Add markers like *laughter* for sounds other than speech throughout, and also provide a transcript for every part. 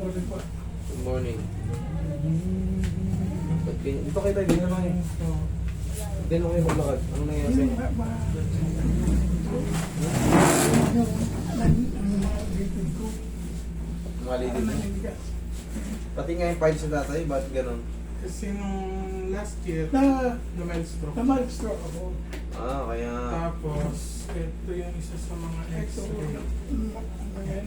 morning po. Good morning. Ba't ganyan? Dito kayo tayo, ganyan lang eh. Na maglakad. Ano nangyayari sa Yung inyo? ma- ma- yung nan- ang mga bitid ko, Maliit ano na. naninigas. Pati nga yung file sa tatay, ba't ganun? Kasi nung last year, Na, na mild stroke. naman stroke ako. Ah, kaya... Tapos, ito yung isa sa mga Ito, x-ray. mm, ano yan.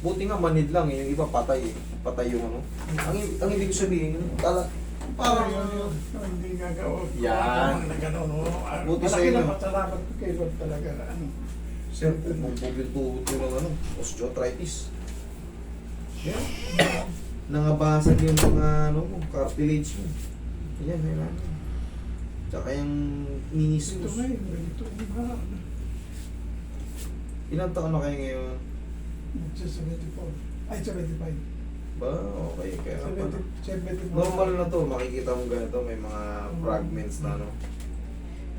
Buti nga manhid lang eh. Yung iba patay eh. Patay yung ano. Ang, ang ibig ko sabihin, tala, parang... Parang yun yun. No, hindi gagawa. Yan. Na? Ah, Buti Malaki sa'yo, na no? pasalamat ko kay Lord talaga. Ano. Sir, bubog yung ng ano, osteoarthritis. Yeah. Nangabasag yung mga ano, cartilage mo. Ayan, ayan. Tsaka yung meniscus. ngayon, ganito. Iba, ano. Ilang taon na kayo ngayon? Magsa 74. Ay, 75. Ba, okay. Kaya. 70, 74. Normal na to, makikita mo ganito, may mga fragments na ano.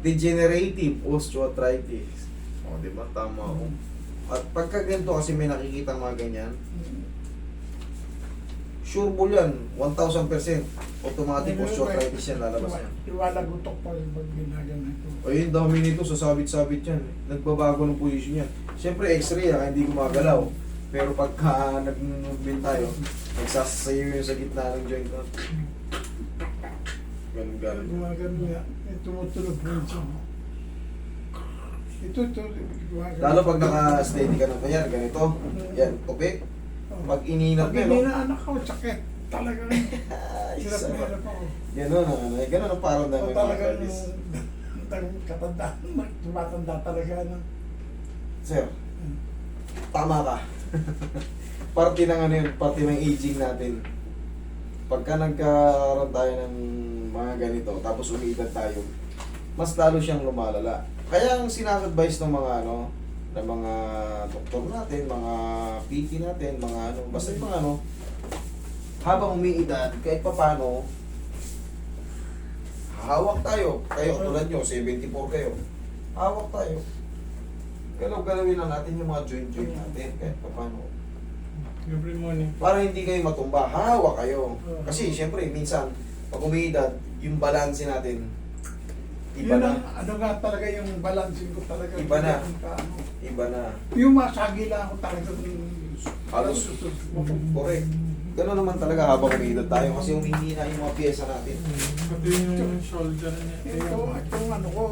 Degenerative osteoarthritis. O, di ba? Tama ako. At pagka ganito kasi may nakikita mga ganyan, sure bull yan, 1,000%. Automatic osteoarthritis yan, lalabas yan. Iwalag utok pa yung pag ginagana ito. Ay, dami nito, sasabit-sabit yan. Nagbabago ng position yan. Siyempre, x-ray, ah, hindi gumagalaw. Pero pagka nag-movement tayo, nagsasayo yung sa gitna ng joint natin. Ganun, ganun. Gumagano yan. Eh, tumutunog po yun siya. Ito, ito. gumagano. Lalo pag naka-steady ka ng kanyar, ganito. Yan, tupi. Oh. Pag ininat Pag mo, no? na anak ko, sakit. Talaga. *laughs* Ay, Hirap na sarap. hirap ako. Ganun, ano, ano, ganun ang parang So, namin talaga mga yung kalis. ang katandaan, tumatanda talaga. Ano. Sir, tama ka. *laughs* parte ng ano yun, parte ng aging natin. Pagka nagkaroon tayo ng mga ganito, tapos umiidad tayo, mas lalo siyang lumalala. Kaya ang sinasa-advise ng mga ano, ng mga doktor natin, mga PT natin, mga ano, basta yung mga ano, habang umiidad, kahit pa paano, hawak tayo. Kayo, tulad nyo, 74 kayo. Hawak tayo. Galaw-galawin lang natin yung mga joint-joint natin, kahit pa paano. Every morning. Para hindi kayo matumba, hawak kayo. Kasi siyempre, minsan, pag umiidad, yung balance natin, iba Yun na. ang, ano nga talaga yung balancing ko talaga. Iba na. Yung. Iba na. Yung masagi lang ako talaga. Halos, correct. Ganun naman talaga habang umiidad tayo kasi humihina yung mga pyesa natin. Pati yung shoulder niya. Ito, itong ano ko,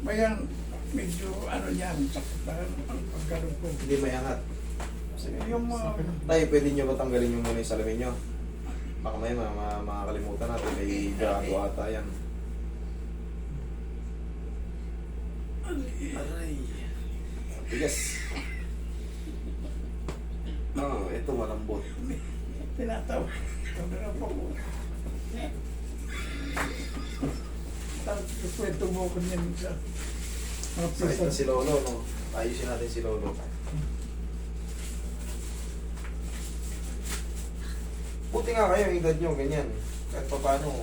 bayan, medyo ano yan, sakit na ang pagkaroon ko. Hindi may angat. Sige, yung mga, Tayo, pwede nyo ba tanggalin yung muna yung salamin nyo? Baka may mga, mga, makakalimutan natin, may gago ata yan. Aray. Tigas. Oh, ito malambot. tinatawag. Sabi na po. Tapos kwento mo ko niyan sa Sakit na pisa. si Lolo, no? Ayusin natin si Lolo. Buti nga kayo, edad nyo, ganyan. Kahit pa paano,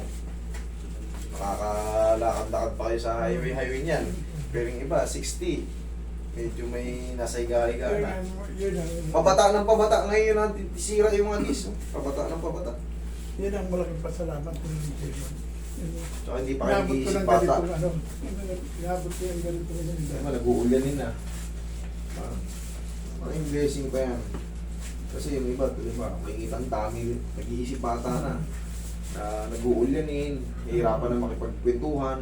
nakakalakad-lakad pa kayo sa highway-highway niyan. Pero yung iba, 60. Medyo may nasa higa-higa na. Pabata ng pabata. Ngayon na sira yung mga disc. Pabata ng pabata. yun ang malaking pasalamat ko ng. Tsaka hindi pa kayo nag-iisip bata. ano. Inabot ko ng ganito na ganito. Kaya nag-uulanin na. Ah, Malaking blessing pa yan. Kasi yung iba, di ba, makikita ang dami, nag-iisip bata na. Na nag-uulanin, hihirapan na makipagkwentuhan.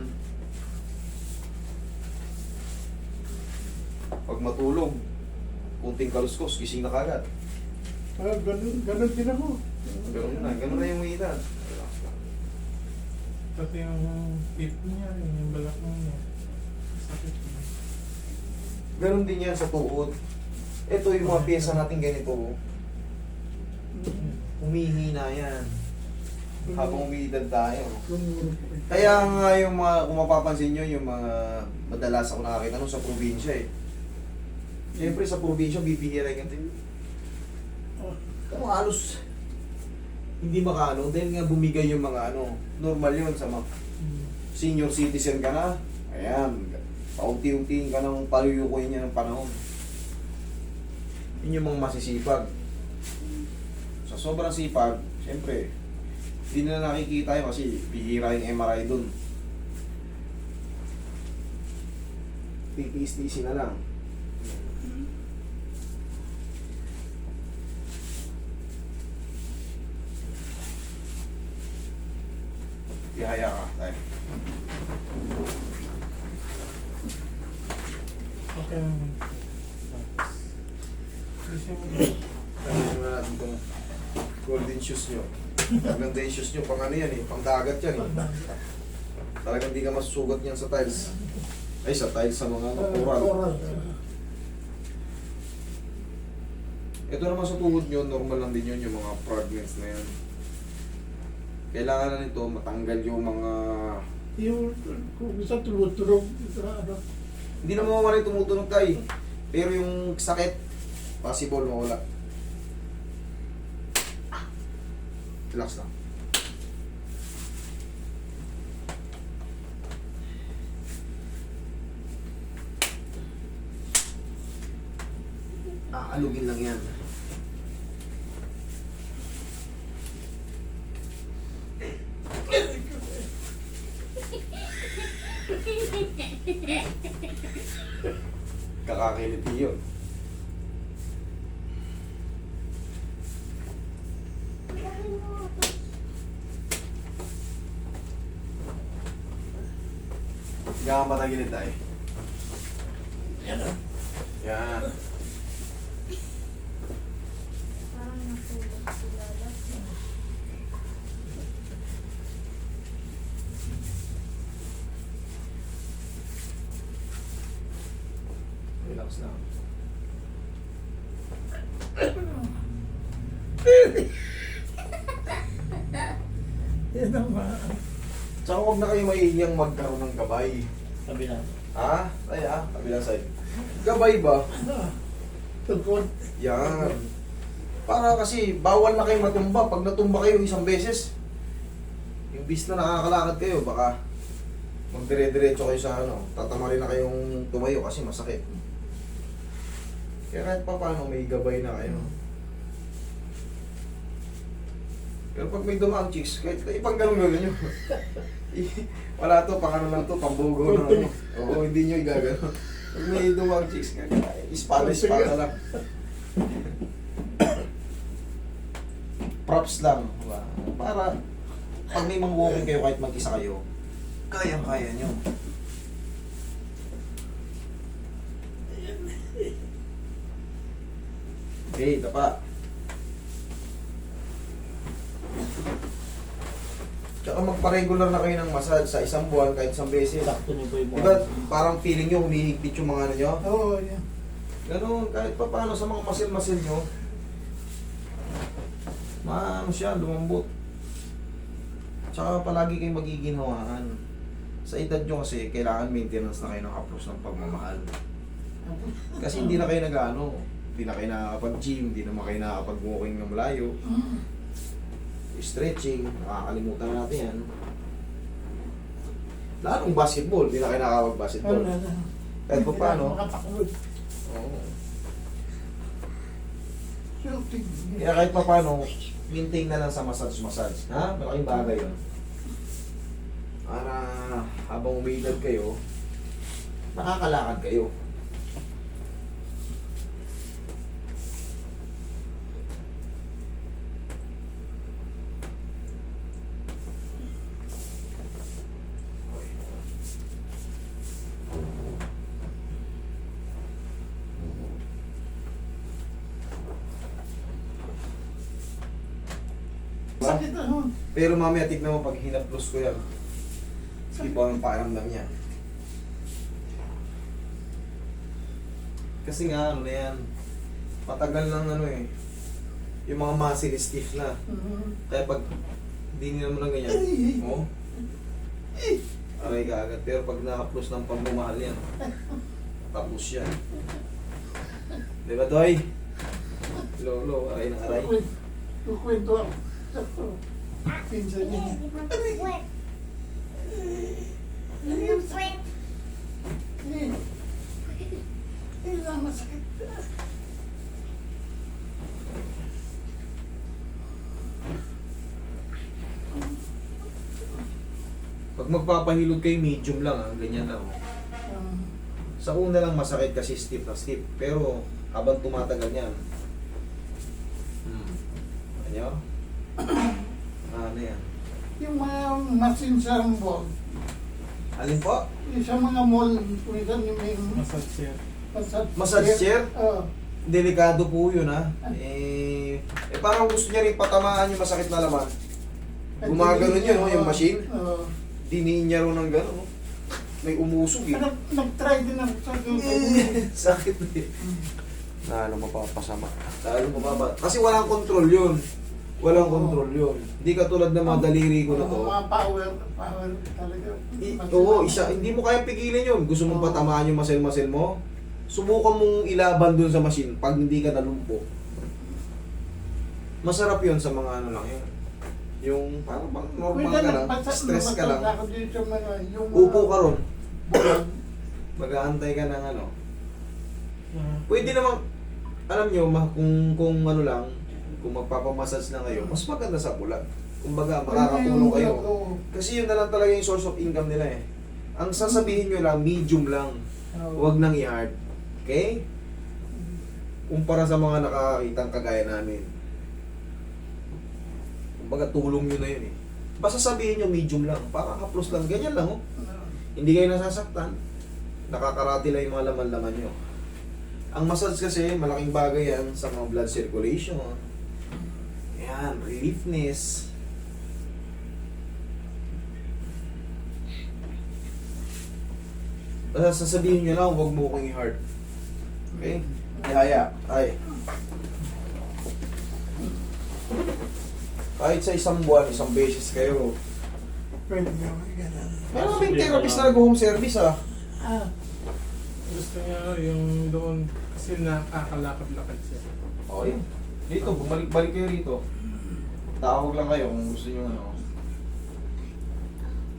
Pag matulog, kunting kaluskos, gising na kagad. Ah, ganun, ganun din ako. Ganun na, ganun na yung edad. Pati yung tip niya, yung balakang niya. Sakit na. Ganun din yan sa tuhod. Ito yung mga pyesa natin ganito. Humihina yan. Habang umiidad tayo. Kaya nga yung mga, kung mapapansin nyo, yung mga madalas ako nakakita nung sa probinsya eh. Siyempre sa probinsya, bibihira yung ganito. Oh, Kung halos hindi makaano, dahil nga bumigay yung mga ano, normal yun sa mga senior citizen ka na, ayan, paunti-untiin ka ng paluyukoy niya ng panahon. Yun yung mga masisipag. Sa sobrang sipag, siyempre, hindi nila nakikita yun kasi bihira yung MRI dun. Titiis-tiisin na lang. Ihaya ka tayo. Okay. Tanong na natin itong golden shoes nyo. Maganda yung shoes nyo, pang ano yan eh, pang dagat yan eh. Talagang di ka masusugat yan sa tiles. Ay, sa tiles sa mga ano, coral. Ito naman sa tuhod nyo, normal lang din yun, yung mga fragments na yan. Kailangan na nito matanggal yung mga... Yung kung isa tulog-tulog, isa ano. Hindi na mawawala yung tumutunog tayo. Pero yung sakit, possible mawala. Relax lang. Aalugin lang yan. Kakakiliti yun. Gama matagilid tayo. Yan ah. Yan. Parang natulog sila lahat. Relax lang. Yan ang mga Tsaka huwag na kayo maihiyang magkaroon ng gabay. sabi na. Ha? Ay ha? Kabilang side. Gabay ba? Ano? Tungkol. Yan. Para kasi bawal na kayo matumba. Pag natumba kayo isang beses, yung bis na nakakalakad kayo, baka magdire-diretso kayo sa ano, tatama rin na kayong tumayo kasi masakit. Kaya kahit pa paano may gabay na kayo. Pero pag may dumaang chicks, kahit ipang ganun gawin nyo. *laughs* *laughs* Wala to, pang ano lang to, pambugo na ano. Oo, hindi nyo igagano. Pag may dumaang chicks, ispala-ispala lang. props lang. Diba? Para pag may mga walking kayo kahit mag-isa kayo, kayang-kaya nyo. Okay, tapa. Tsaka magpa-regular na kayo ng massage sa isang buwan kahit isang beses. Sakto niyo po yung Diba, parang feeling nyo humihigpit yung mga ano nyo? Oo, yan. Ganun, kahit pa paano sa mga masil-masil nyo, maano siya, lumambot. Tsaka palagi kayong magiginhawaan. Sa edad nyo kasi, kailangan maintenance na kayo ng approach ng pagmamahal. Kasi hindi na kayo nag-ano, hindi na kayo nakakapag-gym, hindi naman kayo nakakapag-walking ng malayo. Stretching, nakakalimutan natin yan. Lahat ng basketball, hindi na kayo nakakapag-basketball. Kahit pa paano, oo. Kaya kahit pa paano, maintain na lang sa massage-massage. Ha? Malaking bagay yun. Para habang umiidad kayo, nakakalakad kayo. Sakit ano? Pero mamaya tignan mo pag hinaplos ko yan. Sige po ang pakiramdam niya. Kasi nga, ano na yan, matagal lang ano eh, yung mga muscle stiff na. Kaya pag hindi nila mo lang ganyan, oh, aray ka agad. Pero pag nakaplos ng pambumahal yan, tapos yan. Di ba, Doy? Lolo, aray na aray. Kukwento ako. Pag magpapahilog kayo, medium lang ah, ganyan na oh. Sa una lang masakit kasi stiff na stiff, pero habang tumatagal niyan, hmm, ano? Machine sa mall, Alin po? yung sa mga mall, minsan yung may Massage chair. massage, Massage chair? Oo. Delikado po yun ha. Eh, eh parang gusto niya rin patamaan yung masakit na laman. Gumaganon yun, oh, yung machine. Oo. Diniin niya rin ng gano'n. oh. May umusog eh. Nag- Nag-try din ako sa Sakit na eh. *laughs* Lalo mapapasama. Lalo mapapa... Kasi walang control yun. Walang control yun. Hindi katulad ng mga daliri ko na to. Mga power, power talaga. I, oo, isa, hindi mo kaya pigilin yun. Gusto mong patamaan yung muscle-muscle mo. Subukan mong ilaban dun sa machine pag hindi ka nalumpo. Masarap yun sa mga ano lang yun. Yung parang bang normal ka lang, nagpasa- stress ka lang. mga- Upo ka ron. Mag-aantay ka ng ano. Ah, Pwede namang, alam nyo, ma- kung, kung ano lang, kung magpapamassage na kayo, mas maganda sa bulag. Kumbaga, makakatulong kayo. Kasi yun na lang talaga yung source of income nila eh. Ang sasabihin nyo lang, medium lang. Huwag nang i-hard. Okay? Kumpara sa mga nakakitang kagaya namin. Kumbaga, tulong nyo na yun eh. Basta sabihin nyo, medium lang. Parang haplos lang. Ganyan lang oh. Hindi kayo nasasaktan. Nakakarati lang yung mga laman-laman nyo. Ang massage kasi, malaking bagay yan sa mga blood circulation. Yan, reliefness. Basta sasabihin nyo lang, huwag mo kong i-hard. Okay? Yaya, ay. Kahit sa isang buwan, isang beses kayo. Pwede nyo, ganun. Meron kaming therapist na nag-home service ah. Ah, Gusto niya yung doon kasi nakakalakad-lakad siya. Okay. Dito, bumalik-balik kayo rito. Tawag lang kayo kung gusto nyo ano.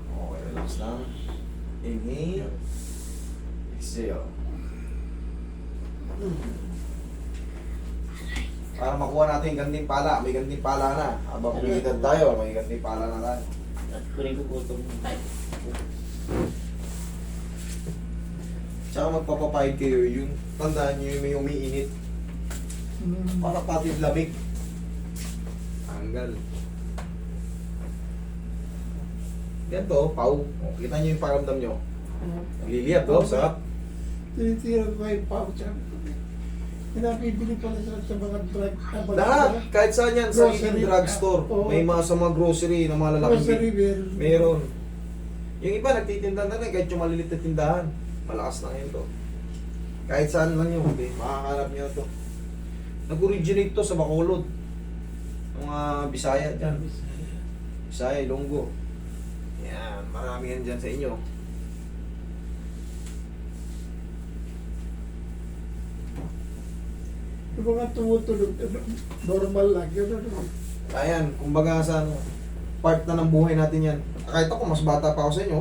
Okay, relax lang. Inhale. Exhale. Para makuha natin yung ganding pala. May ganding pala na. Habang umilitad tayo, may ganding pala na tayo. At kunin ko po itong Tsaka magpapapahid kayo yung tandaan nyo yung may umiinit. Para pati lamig. Tanggal. Ganito, pau. O, kita nyo yung paramdam nyo. ah, Nagliliyab, no? Sarap. tinitira ko yung pouch. Pinapibili ko na sa mga drug. ah, mga- Lahat, kahit saan yan, sa Grocery. drugstore. Oo. May mga sa mga grocery na mga lalaking Grocery meron. Meron. Yung iba, nagtitinda na rin, kahit yung malilit na tindahan. Malakas na ngayon to. Kahit saan lang yun, hindi. Makakahanap nyo to. Nag-originate to sa Bacolod. Mga Bisaya dyan. Bisaya, Ilonggo. Yan, marami yan dyan sa inyo. Yung mga tumutulog, normal lang. Yun ano. Ayan, kumbaga sa ano, part na ng buhay natin yan. Kahit ako, mas bata pa ako sa inyo.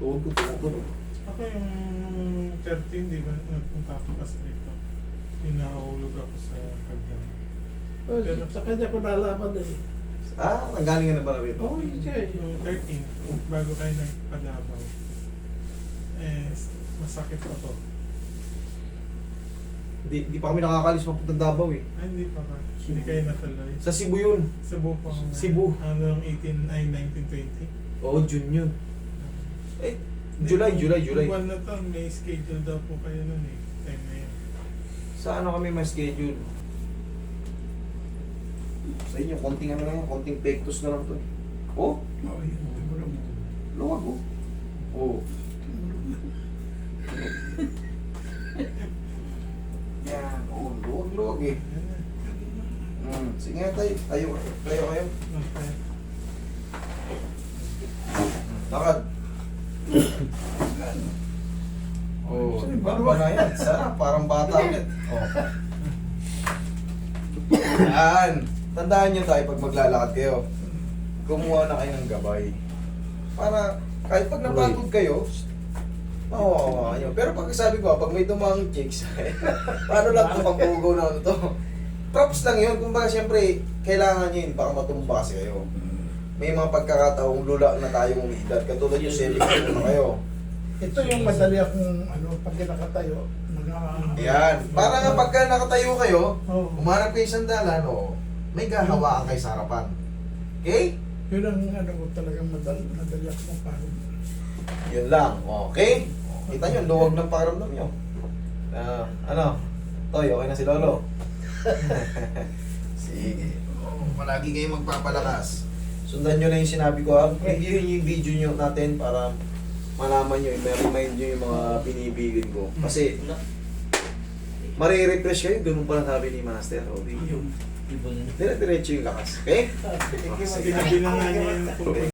Tuhod ko, ko. Ako yung 13, di ba, nagpunta ako kasi dito. Pinahulog ako sa kagyan. Oh, sa kanya ko nalaman eh. Ah, nanggaling ka na ba na rito? Oh, okay. Yung 13, bago tayo nagpadabaw, eh, masakit pa to. Di, di pa kami nakakalis papuntang Davao eh. Ay, hindi pa ba? Hindi kayo natuloy. Sa Cebu yun. Cebu pa ako. Cebu. Hanggang 18, ay 1920. Oo, June yun. Eh, July, July, July. Yung buwan na to, may schedule daw po kayo nun eh. Time na yun. Sa ano kami mas schedule? Sa inyo, konting ano lang yan, konting pectus na lang to eh. Oh, Oh, yun. Luwag oh. Oh. Yan, oh, luwag, luwag eh. Hmm. Sige nga tayo, tayo, tayo kayo. Lakad. Oh, baba? na yan. Sarap, parang bata ulit. Oh. Yan. Tandaan nyo tayo pag maglalakad kayo. Kumuha na kayo ng gabay. Para kahit pag napagod kayo, mawawa nyo. Pero pag sabi ko, pag may dumang chicks, *laughs* paano lang ito pagbugaw na ano to? Props lang yun. Kumbaga, siyempre, kailangan nyo yun. Baka matumba kasi kayo. may mga pagkakataong lula na tayong umidad. Katulad yung 70 na kayo. Ito yung madali akong ano, pag nakatayo, mga... Ayan. Para nga pagka nakatayo kayo, Oo. umarap kayo sa sandalan, o, may gahawaan kayo sa harapan. Okay? Yun ang ano ko talagang madali, madali akong pagod. Yun lang. Okay? Kita nyo, luwag ng pakiramdam nyo. Ah, ano? Toy, okay na si Lolo? *laughs* Sige. Oh, palagi kayo magpapalakas. Sundan nyo na yung sinabi ko. ha? Review nyo yung video nyo natin para malaman nyo, i-remind nyo yung mga binibilin ko. Kasi, Mare-refresh kayo, ganun pala sabi ni Master o video. Dire-diretso yung lakas. Okay? Sinabi na nga niya yung